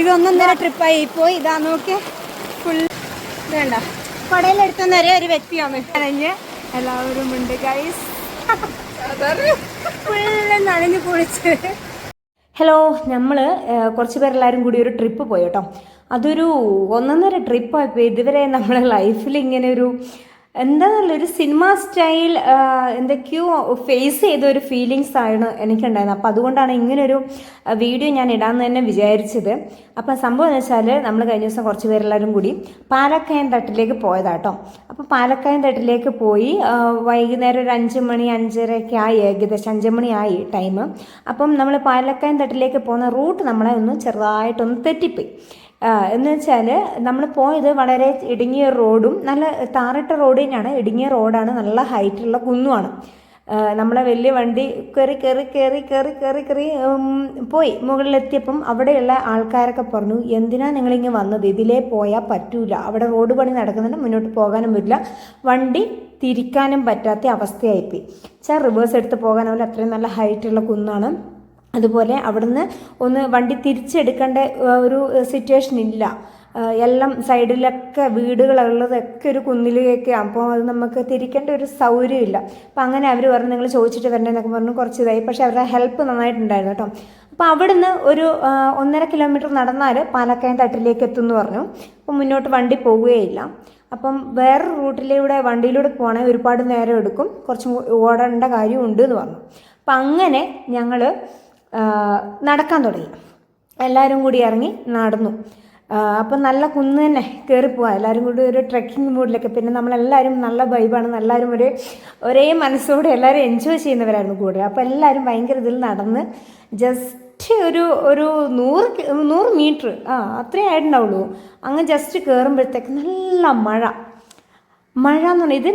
ഇതൊന്നൊന്നര ട്രിപ്പായി പോയി ഇതാ നോക്കി ഫുൾ വേണ്ട കടയിലെടുത്ത നേരെ ഒരു വ്യക്തിയാണ്. നനഞ്ഞ് എല്ലാവരും ഉണ്ട് ഗൈസ് ഫുള്ള് നനഞ്ഞ് കുളിച്ച്. ഹലോ നമ്മൾ കുറച്ച് പേരെല്ലാവരും കൂടി ഒരു ട്രിപ്പ് പോയി കേട്ടോ. അതൊരു ഒന്നൊന്നര ട്രിപ്പായിപ്പോയി ഇതുവരെ നമ്മളെ ലൈഫിൽ ഇങ്ങനെ ഒരു എന്താണെന്നല്ല ഒരു സിനിമ സ്റ്റൈൽ എന്തൊക്കെയോ ഫേസ് ചെയ്ത ഒരു ഫീലിങ്സ് ആണ് എനിക്കുണ്ടായിരുന്നത്. അപ്പോൾ അതുകൊണ്ടാണ് ഇങ്ങനൊരു വീഡിയോ ഞാൻ ഇടാമെന്ന് തന്നെ വിചാരിച്ചത്. അപ്പോൾ സംഭവം എന്ന് വെച്ചാൽ നമ്മൾ കഴിഞ്ഞ ദിവസം കുറച്ച് പേരെല്ലാവരും കൂടി പാലക്കയം തട്ടിലേക്ക് പോയതാട്ടോ. അപ്പോൾ പാലക്കയം തട്ടിലേക്ക് പോയി വൈകുന്നേരം ഒരു അഞ്ച് മണി അഞ്ചരയൊക്കെ ആയി ഏകദേശം അഞ്ച് മണിയായി ടൈം അപ്പം നമ്മൾ പാലക്കയം തട്ടിലേക്ക് പോകുന്ന റൂട്ട് നമ്മളെ ഒന്ന് ചെറുതായിട്ടൊന്ന് തെറ്റിപ്പോയി. എന്ന് വെച്ചാൽ നമ്മൾ പോയത് വളരെ ഇടുങ്ങിയ റോഡും നല്ല താറിട്ട റോഡ് തന്നെയാണ്. ഇടുങ്ങിയ റോഡാണ് നല്ല ഹൈറ്റുള്ള കുന്നുമാണ്. നമ്മളെ വലിയ വണ്ടി കയറി കയറി കയറി കയറി കയറി കയറി പോയി. മുകളിലെത്തിയപ്പം അവിടെയുള്ള ആൾക്കാരൊക്കെ പറഞ്ഞു എന്തിനാ നിങ്ങളിങ്ങ് വന്നത്? ഇതിലേ പോയാൽ പറ്റൂല. അവിടെ റോഡ് പണി നടക്കുന്നുണ്ട് മുന്നോട്ട് പോകാനും പറ്റില്ല. വണ്ടി തിരിക്കാനും പറ്റാത്ത അവസ്ഥയായിപ്പോയി. ചാ റിവേഴ്സ് എടുത്ത് പോകാനാവില്ല അത്രയും നല്ല ഹൈറ്റുള്ള കുന്നാണ്. അതുപോലെ അവിടുന്ന് ഒന്ന് വണ്ടി തിരിച്ചെടുക്കേണ്ട ഒരു സിറ്റുവേഷൻ ഇല്ല. എല്ലാം സൈഡിലൊക്കെ വീടുകളുള്ളതൊക്കെ ഒരു കുന്നിലേക്ക് അപ്പോൾ അത് നമുക്ക് തിരിക്കേണ്ട ഒരു സൗകര്യമില്ല. അപ്പം അങ്ങനെ അവർ പറഞ്ഞു നിങ്ങൾ ചോദിച്ചിട്ട് വരണമെന്നൊക്കെ പറഞ്ഞു കുറച്ച് ഇതായി പക്ഷേ അവരുടെ ഹെൽപ്പ് നന്നായിട്ടുണ്ടായിരുന്നു കേട്ടോ. അപ്പോൾ അവിടുന്ന് ഒരു ഒന്നര കിലോമീറ്റർ നടന്നാൽ പാലക്കയം തട്ടിലേക്ക് എത്തും എന്ന് പറഞ്ഞു. അപ്പോൾ മുന്നോട്ട് വണ്ടി പോവുകയില്ല. അപ്പം വേറെ റൂട്ടിലൂടെ വണ്ടിയിലൂടെ പോകണമെങ്കിൽ ഒരുപാട് നേരം എടുക്കും. കുറച്ചും ഓടേണ്ട കാര്യമുണ്ട് എന്ന് പറഞ്ഞു. അപ്പം അങ്ങനെ ഞങ്ങൾ നടക്കാൻ തുടങ്ങി. എല്ലാവരും കൂടി ഇറങ്ങി നടന്നു. അപ്പം നല്ല കുന്ന് തന്നെ കയറിപ്പോവാ പോവാം. എല്ലാവരും കൂടി ഒരു ട്രെക്കിംഗ് മൂഡിലൊക്കെ പിന്നെ നമ്മളെല്ലാവരും നല്ല വൈബാണ് എല്ലാവരും ഒരു ഒരേ മനസ്സോടെ എല്ലാവരും എൻജോയ് ചെയ്യുന്നവരായിരുന്നു കൂടെ. അപ്പോൾ എല്ലാവരും ഭയങ്കര ഇതിൽ നടന്ന് ജസ്റ്റ് ഒരു ഒരു നൂറ് നൂറ് മീറ്റർ ആ അത്രേ ആയിട്ടുണ്ടാവുള്ളൂ. അങ്ങ് ജസ്റ്റ് കയറുമ്പോഴത്തേക്ക് നല്ല മഴ. മഴ എന്ന് പറഞ്ഞാൽ ഇത്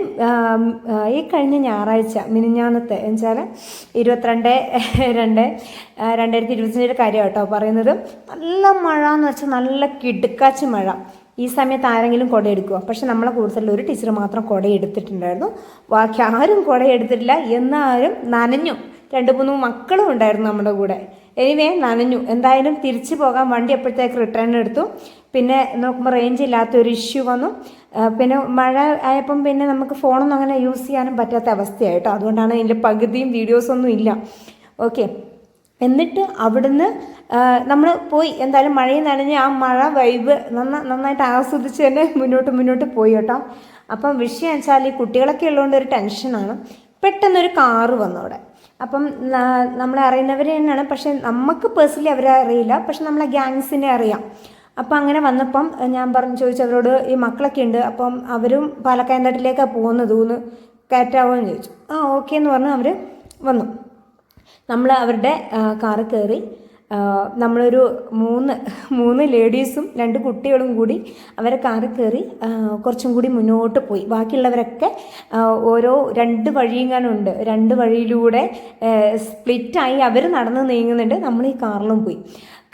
ഈ കഴിഞ്ഞ ഞായറാഴ്ച മിനിഞ്ഞാന്നത്തെ എന്നുവെച്ചാൽ ഇരുപത്തിരണ്ട് രണ്ട് രണ്ടായിരത്തി ഇരുപത്തിയഞ്ചിന്റെ കാര്യം കേട്ടോ പറയുന്നത്. നല്ല മഴ എന്ന് വെച്ചാൽ നല്ല കിടുക്കാച്ച് മഴ. ഈ സമയത്ത് ആരെങ്കിലും കുട എടുക്കുമോ പക്ഷെ നമ്മളെ കൂടുതൽ ഒരു ടീച്ചർ മാത്രം കുട എടുത്തിട്ടുണ്ടായിരുന്നു ബാക്കി ആരും കുട എടുത്തിട്ടില്ല എന്നാരും നനഞ്ഞു. രണ്ട് മൂന്ന് മക്കളും ഉണ്ടായിരുന്നു നമ്മുടെ കൂടെ. എനിവേ നനഞ്ഞു. എന്തായാലും തിരിച്ചു പോകാൻ വണ്ടി എപ്പോഴത്തേക്ക് റിട്ടേൺ എടുത്തു. പിന്നെ നോക്കുമ്പോൾ റേഞ്ച് ഇല്ലാത്തൊരു ഇഷ്യൂ വന്നു. പിന്നെ മഴ ആയപ്പം പിന്നെ നമുക്ക് ഫോണൊന്നും അങ്ങനെ യൂസ് ചെയ്യാനും പറ്റാത്ത അവസ്ഥയായിട്ടോ അതുകൊണ്ടാണ് അതിന്റെ പകുതിയും വീഡിയോസൊന്നും ഇല്ല. ഓക്കെ എന്നിട്ട് അവിടുന്ന് നമ്മൾ പോയി. എന്തായാലും മഴയും നനഞ്ഞ് ആ മഴ വൈബ് നന്ന നന്നായിട്ട് ആസ്വദിച്ച് തന്നെ മുന്നോട്ട് മുന്നോട്ട് പോയി കേട്ടോ. അപ്പം വിഷയം വെച്ചാൽ ഈ കുട്ടികളൊക്കെ ഉള്ളതുകൊണ്ട് ഒരു ടെൻഷനാണ് പെട്ടെന്നൊരു കാറ് വന്നു അവിടെ. അപ്പം നമ്മളെ അറിയുന്നവർ തന്നെയാണ്. പക്ഷേ നമുക്ക് പേഴ്സണലി അവരെ അറിയില്ല. പക്ഷെ നമ്മളെ ഗ്യാങ്സിനെ അറിയാം. അപ്പം അങ്ങനെ വന്നപ്പം ഞാൻ പറഞ്ഞു ചോദിച്ചവരോട് ഈ മക്കളൊക്കെ ഉണ്ട് അപ്പം അവരും പാലക്കായൻ തട്ടിലേക്കാണ് പോകുന്നത് എന്ന് കയറ്റാവോ എന്ന് ചോദിച്ചു. ആ ഓക്കെ എന്ന് പറഞ്ഞ് അവർ വന്നു. നമ്മൾ അവരുടെ കാറ് കയറി നമ്മളൊരു മൂന്ന് മൂന്ന് ലേഡീസും രണ്ട് കുട്ടികളും കൂടി അവരെ കാറിൽ കയറി കുറച്ചും കൂടി മുന്നോട്ട് പോയി. ബാക്കിയുള്ളവരൊക്കെ ഓരോ രണ്ട് വഴിയെങ്ങാനുണ്ട് രണ്ട് വഴിയിലൂടെ സ്പ്ലിറ്റായി അവർ നടന്ന് നീങ്ങുന്നുണ്ട്. നമ്മൾ ഈ കാറിലും പോയി.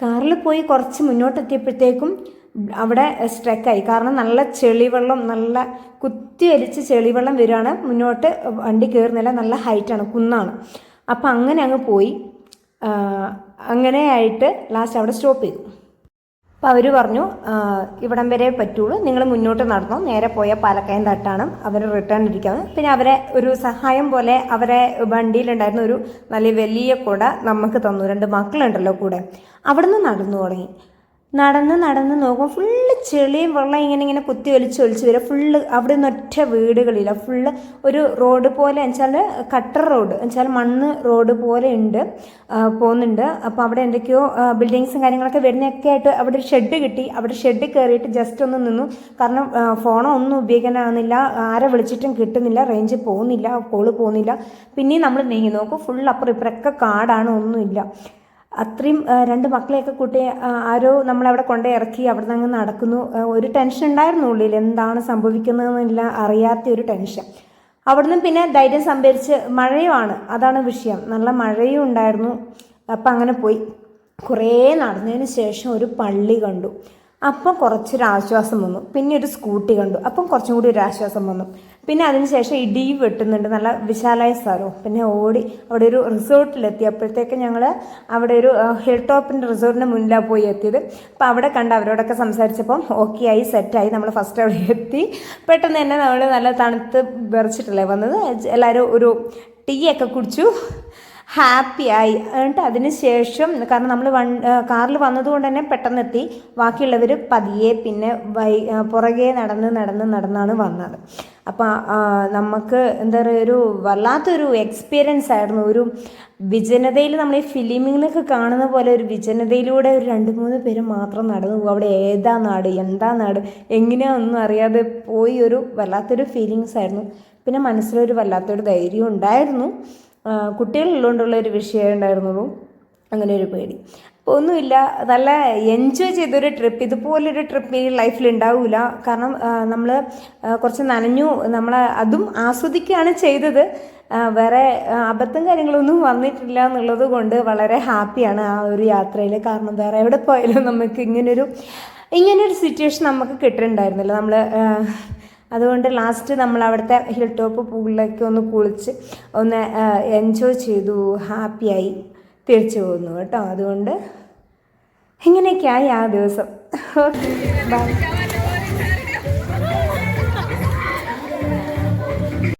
കാറിൽ പോയി കുറച്ച് മുന്നോട്ടെത്തിയപ്പോഴത്തേക്കും അവിടെ സ്ട്രക്കായി. കാരണം നല്ല ചെളിവെള്ളം നല്ല കുത്തി വലിച്ച് ചെളിവെള്ളം വരികയാണ്. മുന്നോട്ട് വണ്ടി കയറുന്നില്ല. നല്ല ഹൈറ്റാണ്. കുന്നാണ്. അപ്പം അങ്ങനെ അങ്ങ് പോയി. ആ, അങ്ങനെയായിട്ട് ലാസ്റ്റ് അവിടെ സ്റ്റോപ്പ് ചെയ്തു. അപ്പോൾ അവർ പറഞ്ഞു ഇവിടം വരെ പറ്റുള്ളൂ നിങ്ങൾ മുന്നോട്ട് നടന്നു. നേരെ പോയ പാലക്കയം തട്ടാണ്. അവർ റിട്ടേൺ ഇരിക്കാവുന്നത് പിന്നെ അവരെ ഒരു സഹായം പോലെ അവരെ വണ്ടിയിലുണ്ടായിരുന്ന ഒരു നല്ല വലിയ കുട നമുക്ക് തന്നു. രണ്ട് മക്കളുണ്ടല്ലോ കൂടെ. അവിടുന്ന് നടന്നു തുടങ്ങി. നടന്ന് നടന്ന് നോക്കും ഫുള്ള് ചെളിയും വെള്ളം ഇങ്ങനെ ഇങ്ങനെ കുത്തി ഒലിച്ച് ഒലിച്ച് വരും. ഫുള്ള് അവിടെ നിന്ന് ഒറ്റ വീടുകളില്ല. ഫുള്ള് ഒരു റോഡ് പോലെ വെച്ചാൽ കട്ടർ റോഡ് വെച്ചാൽ മണ്ണ് റോഡ് പോലെ ഉണ്ട്. പോകുന്നുണ്ട്. അപ്പോൾ അവിടെ എന്തൊക്കെയോ ബിൽഡിങ്സും കാര്യങ്ങളൊക്കെ വരുന്നതൊക്കെ ആയിട്ട് അവിടെ ഒരു ഷെഡ് കിട്ടി. അവിടെ ഷെഡ് കയറിയിട്ട് ജസ്റ്റ് ഒന്ന് നിന്നു. കാരണം ഫോണോ ഒന്നും ഉപയോഗിക്കാനാവുന്നില്ല. ആരെ വിളിച്ചിട്ടും കിട്ടുന്നില്ല. റേഞ്ച് പോകുന്നില്ല. കോൾ പോകുന്നില്ല. പിന്നെയും നമ്മൾ നീങ്ങി. നോക്കും ഫുൾ അപ്പുറം ഇപ്പുറമൊക്കെ കാടാണ് ഒന്നുമില്ല. അത്രയും രണ്ട് മക്കളെയൊക്കെ കൂട്ടി ആരോ നമ്മളവിടെ കൊണ്ടേ ഇറക്കി അവിടെ നിന്ന് അങ്ങ് നടക്കുന്നു. ഒരു ടെൻഷൻ ഉണ്ടായിരുന്നു ഉള്ളിൽ. എന്താണ് സംഭവിക്കുന്നതെന്നില്ല അറിയാത്ത ഒരു ടെൻഷൻ. അവിടുന്ന് പിന്നെ ധൈര്യം സംഭരിച്ച് മഴയുമാണ്. അതാണ് വിഷയം. നല്ല മഴയും ഉണ്ടായിരുന്നു. അപ്പം അങ്ങനെ പോയി. കുറേ നടന്നതിന് ശേഷം ഒരു പള്ളി കണ്ടു. അപ്പം കുറച്ചൊരു ആശ്വാസം വന്നു. പിന്നെ ഒരു സ്കൂട്ടി കണ്ടു. അപ്പം കുറച്ചും കൂടി ഒരു ആശ്വാസം വന്നു. പിന്നെ അതിനുശേഷം ഇടി വെട്ടുന്നുണ്ട്. നല്ല വിശാലായ സ്ഥലവും. പിന്നെ ഓടി അവിടെ ഒരു റിസോർട്ടിലെത്തി അപ്പോഴത്തേക്ക് ഞങ്ങൾ അവിടെ ഒരു ഹിൽ ടോപ്പിന്റെ റിസോർട്ടിന്റെ മുന്നിലാണ് പോയി എത്തിയത്. അപ്പോൾ അവിടെ കണ്ട് അവരോടൊക്കെ സംസാരിച്ചപ്പം ഓക്കെ ആയി സെറ്റായി നമ്മൾ ഫസ്റ്റ് അവിടെ എത്തി. പെട്ടെന്ന് തന്നെ നമ്മൾ നല്ല തണുത്ത് വിറച്ചിട്ടല്ലേ വന്നത്. എല്ലാവരും ഒരു ടീ ഒക്കെ കുടിച്ചു. ഹാപ്പി ആയി എന്നിട്ട് അതിന് ശേഷം കാരണം നമ്മൾ വൺ കാറിൽ വന്നതുകൊണ്ട് തന്നെ പെട്ടെന്ന് എത്തി ബാക്കിയുള്ളവർ പതിയെ പിന്നെ വൈ പുറകെ നടന്ന് നടന്ന് നടന്നാണ് വന്നത്. അപ്പോൾ നമുക്ക് എന്താ പറയുക ഒരു വല്ലാത്തൊരു എക്സ്പീരിയൻസ് ആയിരുന്നു. ഒരു വിജനതയിൽ നമ്മൾ ഈ ഫിലിമിങ്ങിനൊക്കെ കാണുന്ന പോലെ ഒരു വിജനതയിലൂടെ ഒരു രണ്ട് മൂന്ന് പേര് മാത്രം നടന്നു പോകും. അവിടെ ഏതാ നാട് എന്താ നാട് എങ്ങനെയാണെന്നൊന്നും അറിയാതെ പോയി ഒരു വല്ലാത്തൊരു ഫീലിങ്സ് ആയിരുന്നു. പിന്നെ മനസ്സിലൊരു വല്ലാത്തൊരു ധൈര്യം ഉണ്ടായിരുന്നു. കുട്ടികളുള്ളതുകൊണ്ടുള്ള ഒരു വിഷയം ഉണ്ടായിരുന്നുള്ളൂ അങ്ങനെ ഒരു പേടി. അപ്പോൾ ഒന്നുമില്ല നല്ല എൻജോയ് ചെയ്തൊരു ട്രിപ്പ് ഇതുപോലൊരു ട്രിപ്പ് ഈ ലൈഫിൽ ഉണ്ടാവില്ല കാരണം നമ്മൾ കുറച്ച് നനഞ്ഞു നമ്മൾ അതും ആസ്വദിക്കുകയാണ് ചെയ്തത്. വേറെ അബദ്ധം കാര്യങ്ങളൊന്നും വന്നിട്ടില്ല എന്നുള്ളത് കൊണ്ട് വളരെ ഹാപ്പിയാണ് ആ ഒരു യാത്രയിൽ കാരണം വേറെ എവിടെ പോയാലും നമുക്ക് ഇങ്ങനൊരു ഇങ്ങനൊരു സിറ്റുവേഷൻ നമുക്ക് കിട്ടുന്നുണ്ടായിരുന്നില്ല നമ്മൾ അതുകൊണ്ട് ലാസ്റ്റ് നമ്മൾ അവിടുത്തെ ഹിൽ ടോപ്പ് പൂളിലേക്ക് ഒന്ന് കുളിച്ച് ഒന്ന് എൻജോയ് ചെയ്തു. ഹാപ്പിയായി തിരിച്ചു പോകുന്നു കേട്ടോ. അതുകൊണ്ട് ഇങ്ങനെയൊക്കെയായി ആ ദിവസം. ബൈ